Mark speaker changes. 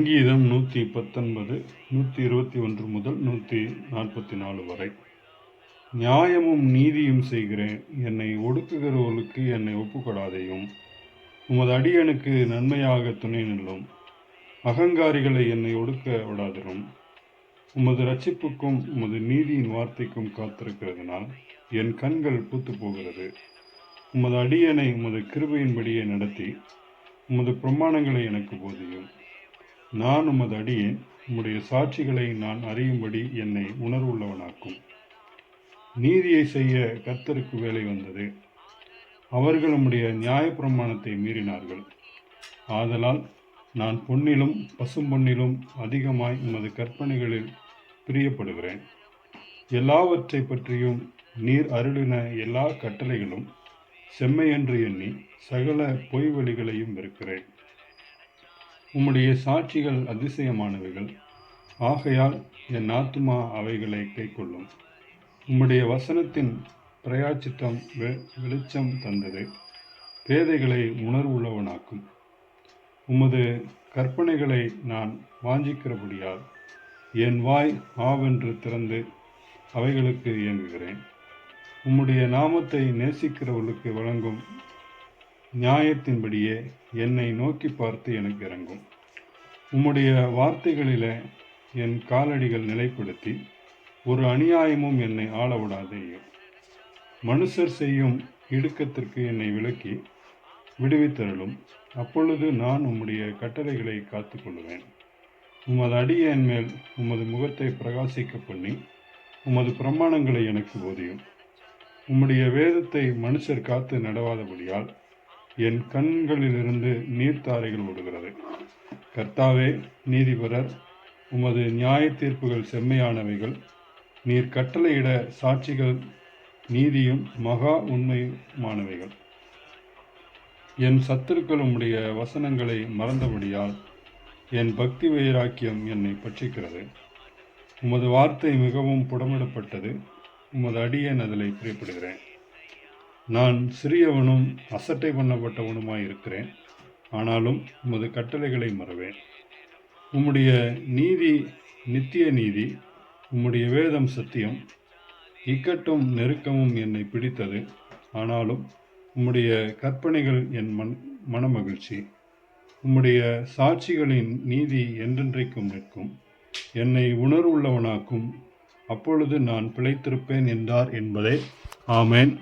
Speaker 1: சங்கீதம் நூற்றி பத்தொன்பது நூற்றி இருபத்தி ஒன்று முதல் நூற்றி நாற்பத்தி நாலு வரை. நியாயமும் நீதியும் செய்கிறேன். என்னை ஒடுக்குகிறவர்களுக்கு என்னை ஒப்புக்கொடாதையும். உமது அடியனுக்கு நன்மையாக துணை நில்லும். அகங்காரிகளை என்னை ஒடுக்க விடாதிரும். உமது ரட்சிப்புக்கும் உமது நீதியின் வார்த்தைக்கும் காத்திருக்கிறதுனால் என் கண்கள் பூத்து போகிறது உமது அடியனை உமது கிருபையின்படியே நடத்தி உமது பிரமாணங்களை எனக்கு போதியும். நான் உமது அடியேன். உம்முடைய சாட்சிகளை நான் அறியும்படி என்னை உணர்வுள்ளவனாக்கும். நீதியை செய்ய கர்த்தருக்கு வேலை வந்தது. அவர்கள் உம்முடைய நியாயப்பிரமாணத்தை மீறினார்கள். ஆதலால் நான் பொன்னிலும் பசும்பொன்னிலும் அதிகமாய் உமது கற்பனைகளில் பிரியப்படுகிறேன். எல்லாவற்றை பற்றியும் நீர் அருளின எல்லா கட்டளைகளும் செம்மையென்று எண்ணி சகல பொய் வழிகளையும் வெறுக்கிறேன். உம்முடைய சாட்சிகள் அதிசயமானவைகள். ஆகையால் என் ஆத்துமா அவைகளை கைக்கொள்ளும் உம்முடைய வசனத்தின் பிரயாச்சித்தம் வெ- வெளிச்சம் தந்தது. பேதைகளை உணர்வுள்ளவனாக்கும். உமது கற்பனைகளை நான் வாஞ்சிக்கிறபடியால் என் வாய் ஆவென்று திறந்து அவைகளுக்கு இயங்குகிறேன். உம்முடைய நாமத்தை நேசிக்கிறவர்களுக்கு வழங்கும் நியாயத்தின்படியே என்னை நோக்கி பார்த்து எனக்கு இறங்கும். உம்முடைய வார்த்தைகளில என் காலடிகள் நிலைப்படுத்தி ஒரு அநியாயமும் என்னை ஆளவிடாதேயும் மனுஷர் செய்யும் இடுக்கத்திற்கு என்னை விலக்கி விடுவித்தருளும். அப்பொழுது நான் உம்முடைய கட்டளைகளை காத்துக்கொள்ளுவேன். உமது அடியேன் மேல் உமது முகத்தை பிரகாசிக்க பண்ணி உமது பிரமாணங்களை எனக்கு போதியும். உம்முடைய வேதத்தை மனுஷர் காத்து நடவாதபடியால் என் கண்களிலிருந்து நீர்த்தாரைகள் ஓடுகிறது. கர்த்தாவே நீதிபரர் உமது நியாய தீர்ப்புகள் செம்மையானவைகள். நீர் கட்டளையிட சாட்சிகள் நீதியும் மகா உண்மையுமானவைகள். என் சத்துருக்கள் உம்முடைய வசனங்களை மறந்தபடியால் என் பக்தி வைராக்கியம் என்னை பற்றிக்கிறது உமது வார்த்தை மிகவும் புடமிடப்பட்டது. உமது அடியேன் அதில் பிரியப்படுகிறேன். நான் சிறியவனும் அசட்டை பண்ணப்பட்டவனுமாய் இருக்கிறேன். ஆனாலும் உமது கட்டளைகளை மறவேன். உம்முடைய நீதி நித்திய நீதி உம்முடைய வேதம் சத்தியம். இக்கட்டும் நெருக்கமும் என்னை பிடித்தது. ஆனாலும் உம்முடைய கற்பனைகள் என் மன் மனமகிழ்ச்சி. உம்முடைய சாட்சிகளின் நீதி என்றென்றைக்கும் நிற்கும். என்னை உணர்வுள்ளவனாக்கும். அப்பொழுது நான் பிழைத்திருப்பேன் என்றார் என்பதே. ஆமேன்.